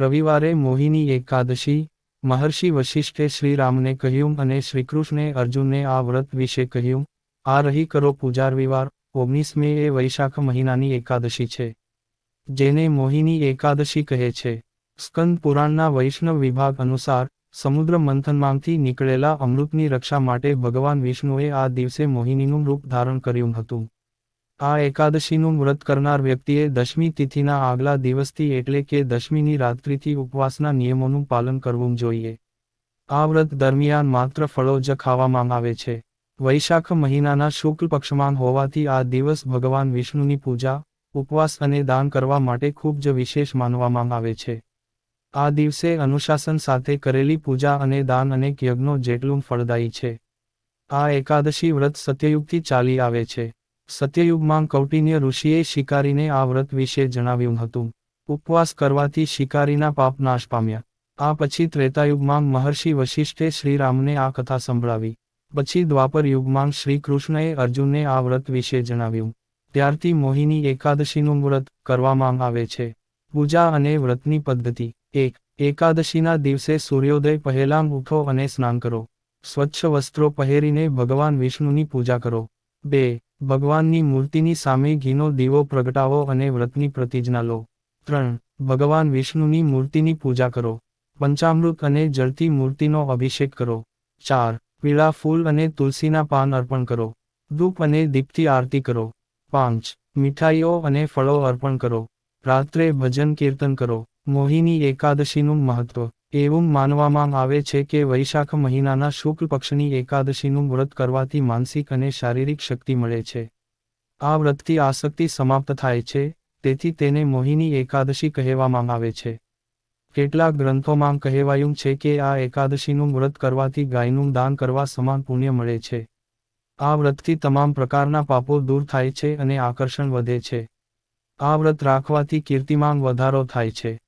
રવિવારે મોહિની એકાદશી, મહર્ષિ વશિષ્ઠે શ્રીરામને કહ્યું અને શ્રીકૃષ્ણે અર્જુનને આ વ્રત વિશે કહ્યું. આ રહી કરો પૂજા રવિવાર ઓગણીસ મે એ વૈશાખ મહિનાની એકાદશી છે. જેને મોહિની એકાદશી કહે છે. સ્કંદ પુરાણના વૈષ્ણવ વિભાગ અનુસાર, સમુદ્ર મંથનમાંથી નીકળેલા અમૃતની રક્ષા માટે ભગવાન વિષ્ણુએ આ દિવસે મોહિનીનું રૂપ ધારણ કર્યું હતું. આ એકાદશીનું વ્રત કરનાર વ્યક્તિએ દશમી તિથિના આગલા દિવસથી એટલે કે દશમીની રાત્રિથી ઉપવાસના નિયમોનું પાલન કરવું જોઈએ. આ વ્રત દરમિયાન માત્ર ફળો જ ખાવામાં આવે છે. વૈશાખ મહિનાના શુક્લ પક્ષમાન હોવાથી આ દિવસ ભગવાન વિષ્ણુની પૂજા, ઉપવાસ અને દાન કરવા માટે ખૂબ જ વિશેષ માનવામાં આવે છે. આ દિવસે અનુશાસન સાથે કરેલી પૂજા અને દાન અનેક યજ્ઞો જેટલું ફળદાયી છે. આ એકાદશી વ્રત સત્યયુગથી ચાલી આવે છે. સત્યયુગમાં કૌટિન્ય ઋષિએ શિકારીને આ વ્રત વિશે જણાવ્યું હતું. ઉપવાસ કરવાથી શિકારીના પાપ નાશ પામ્યા. આ પછી ત્રેતાયુગમાં મહર્ષિ વશિષ્ઠે શ્રીરામને આ કથા સંભળાવી. પછી દ્વાપર યુગમાં શ્રી કૃષ્ણએ અર્જુનને આ વ્રત વિશે જણાવ્યું. ત્યારથી મોહિની એકાદશીનું વ્રત કરવામાં આવે છે. પૂજા અને વ્રતની પદ્ધતિ. એક, એકાદશીના દિવસે સૂર્યોદય પહેલાં ઉઠો અને સ્નાન કરો. સ્વચ્છ વસ્ત્રો પહેરીને ભગવાન વિષ્ણુની પૂજા કરો. બે ભગવાનની મૂર્તિની સામે ઘીનો દીવો પ્રગટાવો અને વ્રતની પ્રતિજ્ઞા લો. ત્રણ, ભગવાન વિષ્ણુની મૂર્તિની પૂજા કરો. પંચામૃત અને જળતી મૂર્તિનો અભિષેક કરો. ચાર, પીળા ફૂલ અને તુલસીના પાન અર્પણ કરો. ધૂપ અને દીપથી આરતી કરો. પાંચ, મીઠાઈઓ અને ફળો અર્પણ કરો. રાત્રે ભજન કીર્તન કરો. મોહિની એકાદશીનું મહત્વ. એવું માનવામાં આવે છે કે વૈશાખ મહિનાના શુક્લ પક્ષની એકાદશીનું વ્રત કરવાથી માનસિક અને શારીરિક શક્તિ મળે છે. આ વ્રતથી આસક્તિ સમાપ્ત થાય છે, તેથી તેને મોહિની એકાદશી કહેવામાં આવે છે. કેટલાક ગ્રંથોમાં કહેવાયું છે કે આ એકાદશીનું વ્રત કરવાથી ગાયનું દાન કરવા સમાન પુણ્ય મળે છે. આ વ્રતથી તમામ પ્રકારના પાપો દૂર થાય છે અને આકર્ષણ વધે છે. આ વ્રત રાખવાથી કીર્તિમાન વધારો થાય છે.